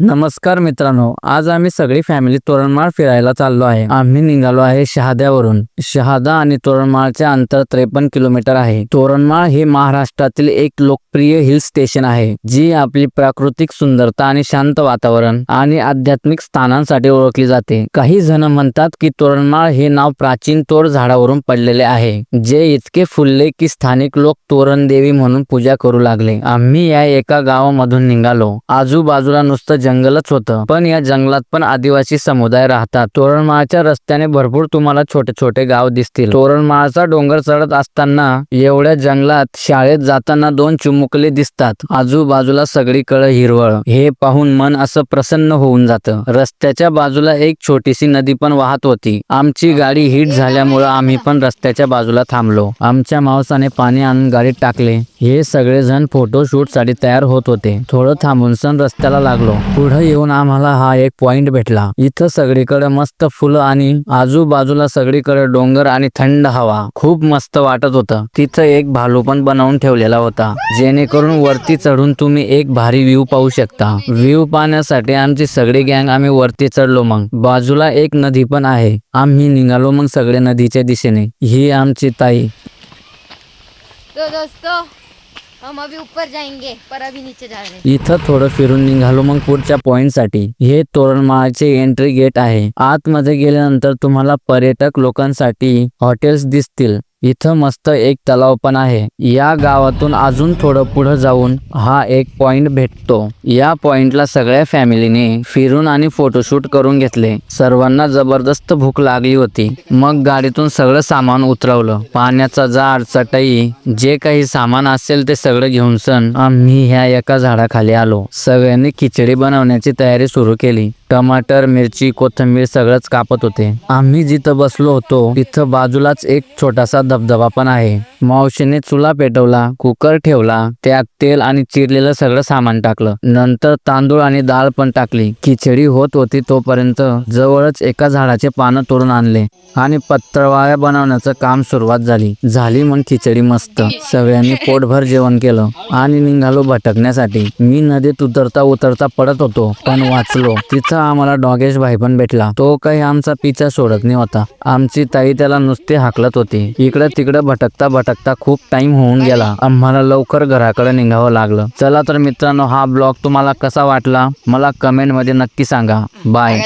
नमस्कार मित्रांनो आज आम्ही सगळी फॅमिली तोरणमाळ फिरायला चाललो आहे. आम्ही निघालो आहे शहाद्यावरून. शहादा आणि तोरणमाळचे अंतर त्रेपन्न किलोमीटर आहे. तोरणमाळ हे महाराष्ट्रातील एक लोक लोकप्रिय हिल स्टेशन आहे जी आपली प्राकृतिक सुंदरता आणि शांत वातावरण आणि आध्यात्मिक स्थानांसाठी ओळखली जाते. काही जण म्हणतात की तोरणमाळ हे नाव प्राचीन तोर झाडावरून पडलेले आहे जे इतके फुलले की स्थानिक लोक तोरण देवी म्हणून पूजा करू लागले. आम्ही या एका गावामधून निघालो. आजूबाजूला नुसतं जंगलच होतं पण या जंगलात पण आदिवासी समुदाय राहतात. तोरणमाळच्या रस्त्याने भरपूर तुम्हाला छोटे छोटे गाव दिसतील. तोरणमाळचा डोंगर चढत असताना एवढ्या जंगलात शाळेत जाताना दोन चिमुकले दिसतात. आजूबाजूला सगळीकडे हिरवळ. हे पाहून मन असं प्रसन्न होऊन जातं. रस्त्याच्या बाजूला एक छोटीशी नदी पण वाहत होती. आमची गाडी हिट झाल्यामुळं आम्ही पण रस्त्याच्या बाजूला थांबलो. आमच्या मावसाने पाणी आणून गाडीत टाकले. हे सगळेजण फोटोशूटसाठी तयार होत होते. थोडं थांबून सण रस्त्याला लागलो. पुढे येऊन आम्हाला हा एक पॉइंट भेटला. इथं सगळीकडे मस्त फुलं आणि आजूबाजूला सगळीकडे डोंगर आणि थंड हवा. खूप मस्त वाटत होतं. तिथं एक भालू पण बनवून ठेवलेला होता. जेणेकरून वरती चढून तुम्ही एक भारी व्ह्यू पाहू शकता. व्ह्यू पाहण्यासाठी आमची सगळी गँग आम्ही वरती चढलो मग. बाजूला एक नदी पण आहे. आम्ही निघालो मग सगळे नदीच्या दिशेने. ही आमची ताई. तो दोस्तों हम अभी ऊपर जाएंगे पर अभी नीचे जा रहे हैं. इथं थोडं फिरून निघालो मग पुढच्या पॉइंटसाठी हे तोरणमाळचे एंट्री गेट आहे. आतमध्ये गेल्यानंतर तुम्हाला पर्यटक लोकांसाठी हॉटेल्स दिसतील. इथं मस्त एक तलाव पण आहे. या गावातून अजून थोडं पुढं जाऊन हा एक पॉइंट भेटतो. या पॉइंटला सगळ्या फॅमिलीने फिरून आणि फोटोशूट करून घेतले. सर्वांना जबरदस्त भूक लागली होती. मग गाडीतून सगळं सामान उतरवलं. पाण्याचा जाड चटई जे काही सामान असेल ते सगळं घेऊन सण आम्ही ह्या एका झाडाखाली आलो. सगळ्यांनी खिचडी बनवण्याची तयारी सुरू केली. टमाटर मिरची कोथिंबीर सगळंच कापत होते. आम्ही जिथं बसलो होतो तिथं बाजूलाच एक छोटासा धबधबा पण आहे. मावशीने चुला पेटवला कुकर ठेवला त्यात तेल आणि चिरलेलं सगळं सामान टाकलं. नंतर तांदूळ आणि डाळ पण टाकली. खिचडी होत होती तोपर्यंत जवळच एका झाडाचे पानं तोडून आणले आणि पत्रवाळ्या बनवण्याचं काम सुरुवात झाली. झाली मग खिचडी मस्त. सगळ्यांनी पोटभर जेवण केलं आणि निघालो भटकण्यासाठी. मी नदीत उतरता उतरता पडत होतो पण वाचलो. तिथं आम्हाला डॉगेश भाई पण भेटला. तो काही आमचा पिचा सोडत नाही होता. आमची ताई त्याला नुसते हाकलत होती. इकडे तिकडे भटकता भटकता खूप टाइम होऊन गेला. आम्हाला लवकर घराकडे निघावं लागलं. चला तर मित्रांनो हा ब्लॉग तुम्हाला कसा वाटला? मला कमेंटमध्ये नक्की सांगा. बाय